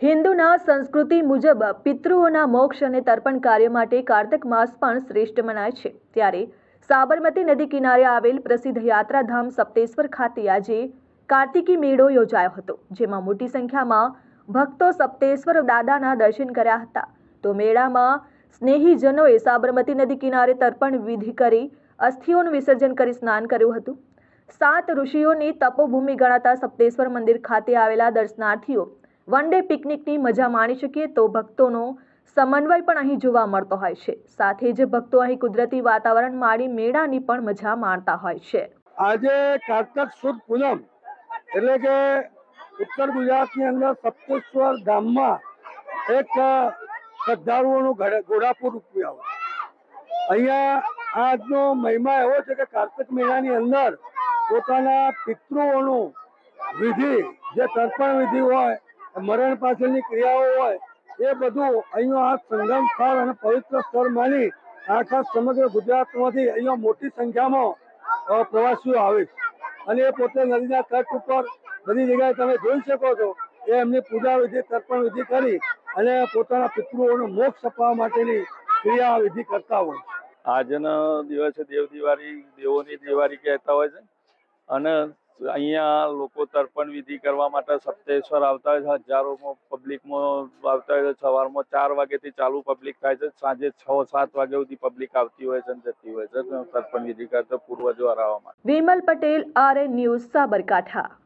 હિન્દુના સંસ્કૃતિ મુજબ પિતૃઓના મોક્ષ અને તર્પણ કાર્ય માટે કાર્તક માસ પણ શ્રેષ્ઠ મનાય છે. ત્યારે સાબરમતી નદી કિનારે આવેલ પ્રસિદ્ધ યાત્રાધામ સપ્તેશ્વર ખાતે આજે કાર્તિકી મેળો યોજાયો હતો, જેમાં મોટી સંખ્યામાં ભક્તો સપ્તેશ્વર દાદાના દર્શન કર્યા હતા. તો મેળામાં સ્નેહીજનોએ સાબરમતી નદી કિનારે તર્પણ વિધિ કરી અસ્થિઓનું વિસર્જન કરી સ્નાન કર્યું હતું. સાત ઋષિઓની તપોભૂમિ ગણાતા સપ્તેશ્વર મંદિર ખાતે આવેલા દર્શનાર્થીઓ વન ડે પિકનિકની મજા માણી શકીએ તો ભક્તોનો સમન્વય પણ અહીં જોવા મળતો હોય છે. સાથે જ ભક્તો અહીં કુદરતી વાતાવરણ માણી મેળાની પણ મજા માણતા હોય છે. આજે કારતક સુદ પૂનમ એટલે કે ઉત્તર ગુજરાતની અંદર સપ્તેશ્વર ધામમાં એક શ્રદ્ધાળુઓનું ઘડે- ઘોડાપુર રૂપિયા અહીંયા આજનો મહિમા એવો છે કે કાર્તક મહિનાની અંદર પોતાના પિતૃઓનું વિધિ, જે તર્પણ વિધિ હોય મરણ પાછળની ક્રિયાઓ હોય, એ બધું અહીંયા આ સંગમ સ્થળ અને પવિત્ર સ્થળ માની આખા સમગ્ર ગુજરાતમાંથી અહીંયા મોટી સંખ્યામાં પ્રવાસીઓ આવે છે. અને એ પોતે નદીના તટ ઉપર બધી જગ્યાએ તમે જોઈ શકો છો એ એમની પૂજા વિધિ, તર્પણ વિધિ કરી અને પોતાના પિતૃઓનો મોક્ષ અપાવવા માટેની ક્રિયા વિધિ કરતા હોય આજના દિવસે દેવ દિવાળી દેવોની દિવાળી કહેતા હોય છે. અને અહીંયા લોકો તર્પણ વિધિ કરવા માટે સપ્તેશ્વર આવતા હોય છે, હજારોમાં પબ્લિકમાં આવતા હોય છે, સવારમાં ચાર વાગ્યાથી ચાલુ પબ્લિક થાય છે, સાંજે છ, સાત વાગ્યા સુધી પબ્લિક આવતી હોય છે અને જતી હોય છે. તર્પણ વિધિ કરતા પૂર્વજો હરાવવા માટે. Vimal Patel R News Sabarkantha.